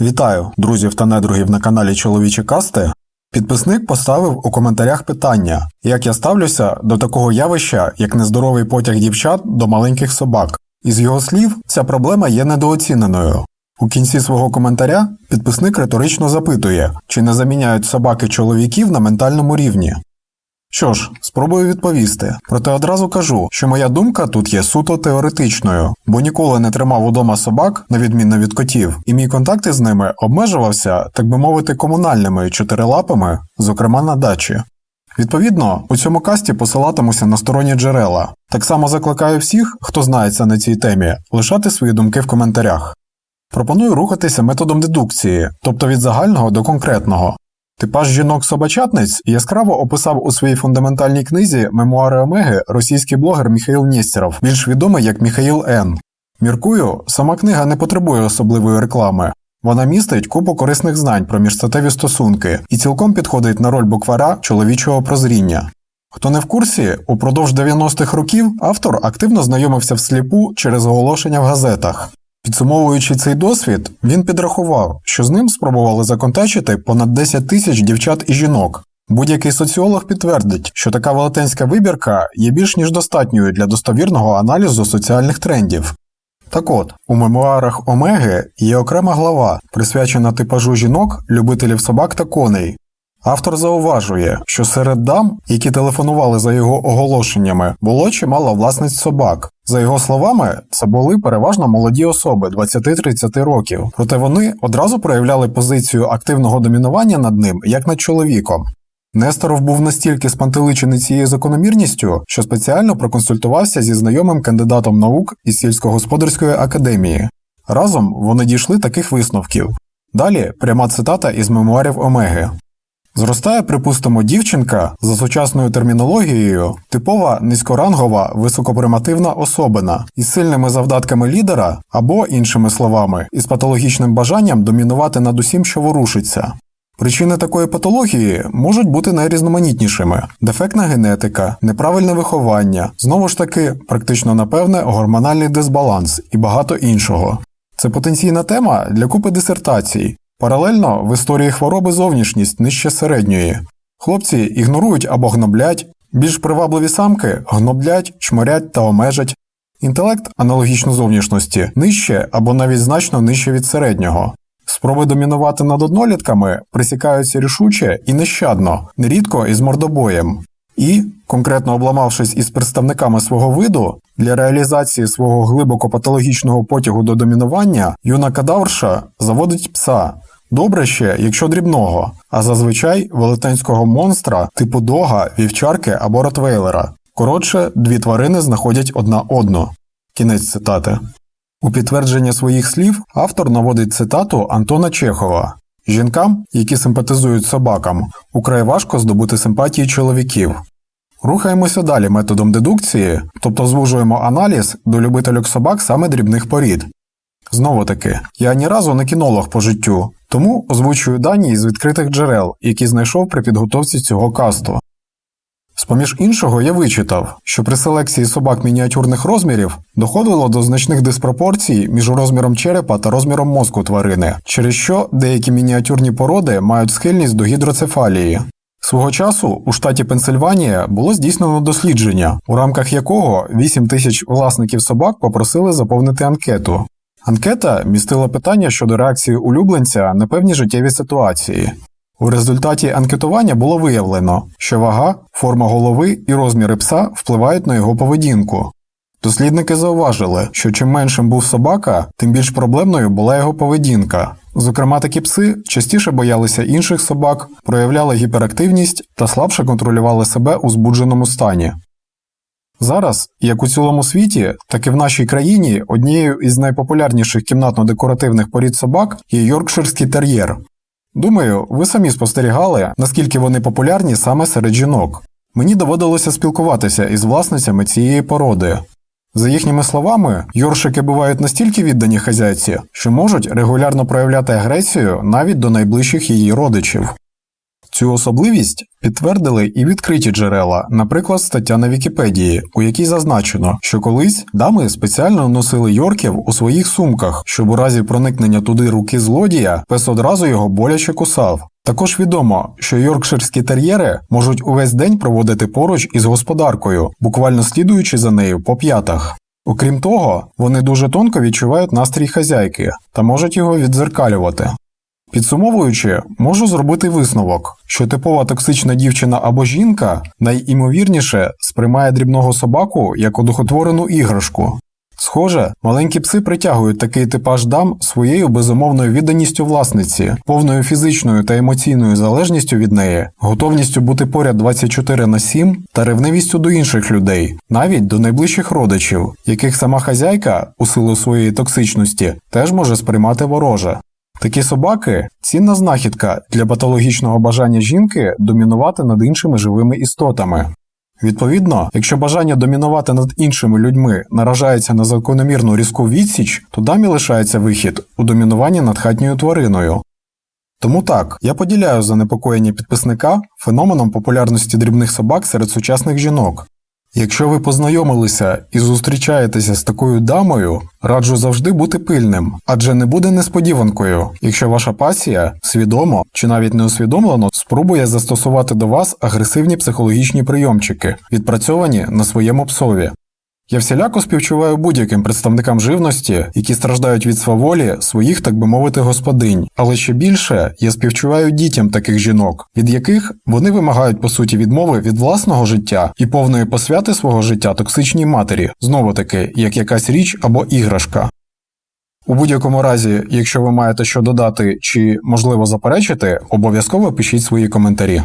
Вітаю, друзів та недругів на каналі Чоловічі Касти. Підписник поставив у коментарях питання, як я ставлюся до такого явища, як нездоровий потяг дівчат до маленьких собак. Із його слів, ця проблема є недооціненою. У кінці свого коментаря підписник риторично запитує, чи не заміняють собаки чоловіків на ментальному рівні. Що ж, спробую відповісти. Проте одразу кажу, що моя думка тут є суто теоретичною, бо ніколи не тримав удома собак, на відміну від котів, і мій контакт із ними обмежувався, так би мовити, комунальними чотирилапами, зокрема на дачі. Відповідно, у цьому касті посилатимуся на сторонні джерела. Так само закликаю всіх, хто знається на цій темі, лишати свої думки в коментарях. Пропоную рухатися методом дедукції, тобто від загального до конкретного. Типаж жінок-собачатниць яскраво описав у своїй фундаментальній книзі Мемуари Омеги російський блогер Міхаїл Нєстєров, більш відомий як Міхаїл Н. Міркую, сама книга не потребує особливої реклами. Вона містить купу корисних знань про міжстатеві стосунки і цілком підходить на роль буквара чоловічого прозріння. Хто не в курсі, упродовж 90-х років автор активно знайомився всліпу через оголошення в газетах. Підсумовуючи цей досвід, він підрахував, що з ним спробували законтачити понад 10 тисяч дівчат і жінок. Будь-який соціолог підтвердить, що така велетенська вибірка є більш ніж достатньою для достовірного аналізу соціальних трендів. Так от, у мемуарах Омеги є окрема глава, присвячена типажу жінок, любителів собак та коней. Автор зауважує, що серед дам, які телефонували за його оголошеннями, було чимало власниць собак. За його словами, це були переважно молоді особи 20-30 років, проте вони одразу проявляли позицію активного домінування над ним як над чоловіком. Несторов був настільки спантеличений цією закономірністю, що спеціально проконсультувався зі знайомим кандидатом наук із сільськогосподарської академії. Разом вони дійшли таких висновків. Далі пряма цитата із мемуарів Омеги. Зростає, припустимо, дівчинка за сучасною термінологією, типова низькорангова високопримативна особина із сильними завдатками лідера або, іншими словами, із патологічним бажанням домінувати над усім, що ворушиться. Причини такої патології можуть бути найрізноманітнішими: дефектна генетика, неправильне виховання, знову ж таки, практично напевне, гормональний дисбаланс і багато іншого. Це потенційна тема для купи дисертацій. Паралельно в історії хвороби зовнішність нижче середньої. Хлопці ігнорують або гноблять, більш привабливі самки гноблять, чморять та омежать. Інтелект, аналогічно зовнішності, нижче або навіть значно нижче від середнього. Спроби домінувати над однолітками присікаються рішуче і нещадно, нерідко із мордобоєм. І, конкретно обламавшись із представниками свого виду, для реалізації свого глибоко патологічного потягу до домінування, юна кадаврша заводить пса. Добре ще, якщо дрібного, а зазвичай велетенського монстра типу дога, вівчарки або ротвейлера. Коротше, дві тварини знаходять одна одну. Кінець цитати. У підтвердження своїх слів автор наводить цитату Антона Чехова. Жінкам, які симпатизують собакам, украй важко здобути симпатії чоловіків. Рухаємося далі методом дедукції, тобто звужуємо аналіз до любительок собак саме дрібних порід. Знову таки, я ні разу не кінолог по життю, тому озвучую дані із відкритих джерел, які знайшов при підготовці цього касту. З поміж іншого я вичитав, що при селекції собак мініатюрних розмірів доходило до значних диспропорцій між розміром черепа та розміром мозку тварини, через що деякі мініатюрні породи мають схильність до гідроцефалії. Свого часу у штаті Пенсильванія було здійснено дослідження, у рамках якого 8 тисяч власників собак попросили заповнити анкету. Анкета містила питання щодо реакції улюбленця на певні життєві ситуації. У результаті анкетування було виявлено, що вага, форма голови і розміри пса впливають на його поведінку. Дослідники зауважили, що чим меншим був собака, тим більш проблемною була його поведінка. Зокрема, такі пси частіше боялися інших собак, проявляли гіперактивність та слабше контролювали себе у збудженому стані. Зараз, як у цілому світі, так і в нашій країні однією із найпопулярніших кімнатно-декоративних порід собак є Йоркширський тер'єр. Думаю, ви самі спостерігали, наскільки вони популярні саме серед жінок. Мені доводилося спілкуватися із власницями цієї породи. За їхніми словами, йоршики бувають настільки віддані хазяйці, що можуть регулярно проявляти агресію навіть до найближчих її родичів. Цю особливість підтвердили і відкриті джерела, наприклад, стаття на Вікіпедії, у якій зазначено, що колись дами спеціально носили йорків у своїх сумках, щоб у разі проникнення туди руки злодія пес одразу його боляче кусав. Також відомо, що йоркширські тер'єри можуть увесь день проводити поруч із господаркою, буквально слідуючи за нею по п'ятах. Окрім того, вони дуже тонко відчувають настрій хазяйки та можуть його віддзеркалювати. Підсумовуючи, можу зробити висновок, що типова токсична дівчина або жінка найімовірніше сприймає дрібного собаку як одухотворену іграшку. Схоже, маленькі пси притягують такий типаж дам своєю безумовною відданістю власниці, повною фізичною та емоційною залежністю від неї, готовністю бути поряд 24 на 7 та ревнивістю до інших людей, навіть до найближчих родичів, яких сама хазяйка, у силу своєї токсичності, теж може сприймати вороже. Такі собаки цінна знахідка для патологічного бажання жінки домінувати над іншими живими істотами. Відповідно, якщо бажання домінувати над іншими людьми наражається на закономірну різку відсіч, то дамі лишається вихід у домінуванні над хатньою твариною. Тому так, я поділяю занепокоєння підписника феноменом популярності дрібних собак серед сучасних жінок. Якщо ви познайомилися і зустрічаєтеся з такою дамою, раджу завжди бути пильним, адже не буде несподіванкою, якщо ваша пасія свідомо чи навіть неусвідомлено спробує застосувати до вас агресивні психологічні прийомчики, відпрацьовані на своєму псові. Я всіляко співчуваю будь-яким представникам живності, які страждають від сваволі своїх, так би мовити, господинь, але ще більше я співчуваю дітям таких жінок, від яких вони вимагають по суті відмови від власного життя і повної посвяти свого життя токсичній матері, знову таки, як якась річ або іграшка. У будь-якому разі, якщо ви маєте що додати чи можливо заперечити, обов'язково пишіть свої коментарі.